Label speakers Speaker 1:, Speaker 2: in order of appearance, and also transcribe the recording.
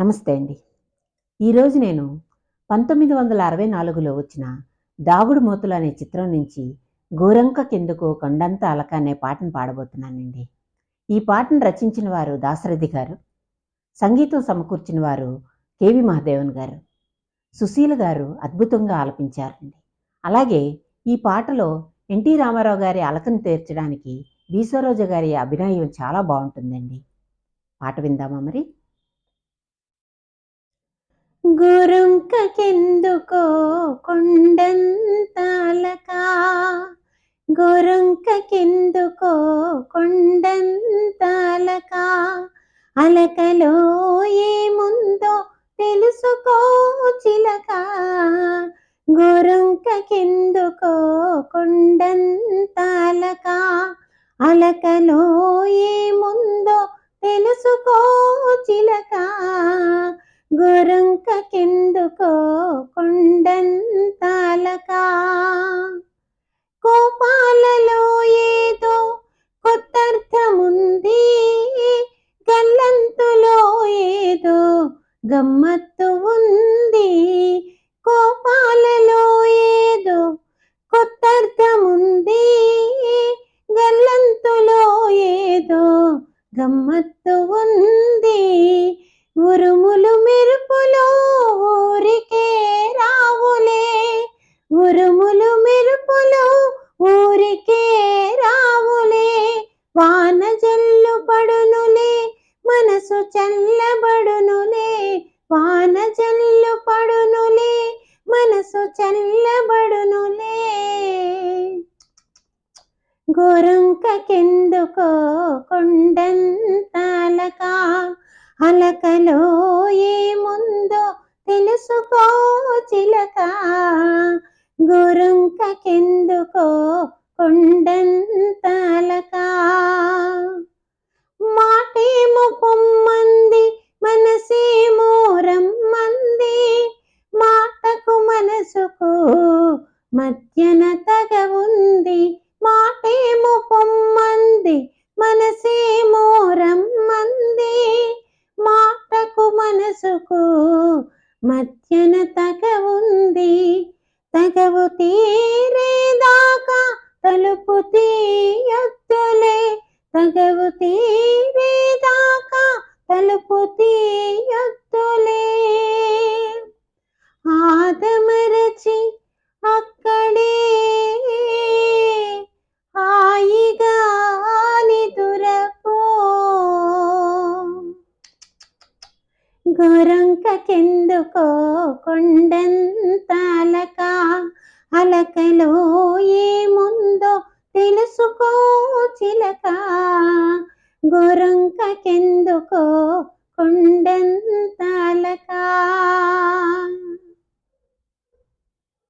Speaker 1: నమస్తే అండి. ఈరోజు నేను పంతొమ్మిది వందల అరవై నాలుగులో వచ్చిన దాగుడు మూతలు అనే చిత్రం నుంచి గోరంక కిందకు కొండంత అలక అనే పాటను పాడబోతున్నానండి. ఈ పాటను రచించిన వారు దాశరథి గారు సంగీతం సమకూర్చిన వారు కేవి మహాదేవన్ గారు సుశీల గారు అద్భుతంగా ఆలపించారండి. అలాగే ఈ పాటలో ఎన్టీ రామారావు గారి అలకను తీర్చడానికి బీసరోజ గారి అభినయం చాలా బాగుంటుందండి. పాట విందామా మరి? గురుంకెందుకో కొండంతాలక? గురుంకెందుకో కొండంతాలక? అలకలో ఏముందో తెలుసుకో చిలక. గురుంకెందుకో కొండంతాలక? అలకలో ఏముందో తెలుసుకో చిలక. గురుంకెందుకో కొండంతాలక కోపాలలో ఏదో కొత్తర్థముంది గల్లంతులో ఏదో గమ్మత్తు ఉంది. కోపాలలో ఏదో కొత్తర్థముంది గల్లంతులో ఏదో గమ్మత్తు ఉంది. ఉరుములు మెరుపులు ఊరికే రావులే. ఉరుములు మెరుపులు ఊరికే రావులే. వాన జల్లు పడునులే మనసు చల్లబడునులే. వాన జల్లు పడునులే మనసు చల్లబడునులే. గోరంకెందుకో కొండంతాలకా అలకలో ఏముందో తెలుసుకో చిలక. గోరంకెందుకో కొండంతాలక అలకా. మనసుకు మధ్యన తగ ఉంది. తగవు తీరే గోరంకెందుకో కొండంతాలక? అలకలో ఏముందో తెలుసుకో చిలక. గోరంకెందుకో కొండ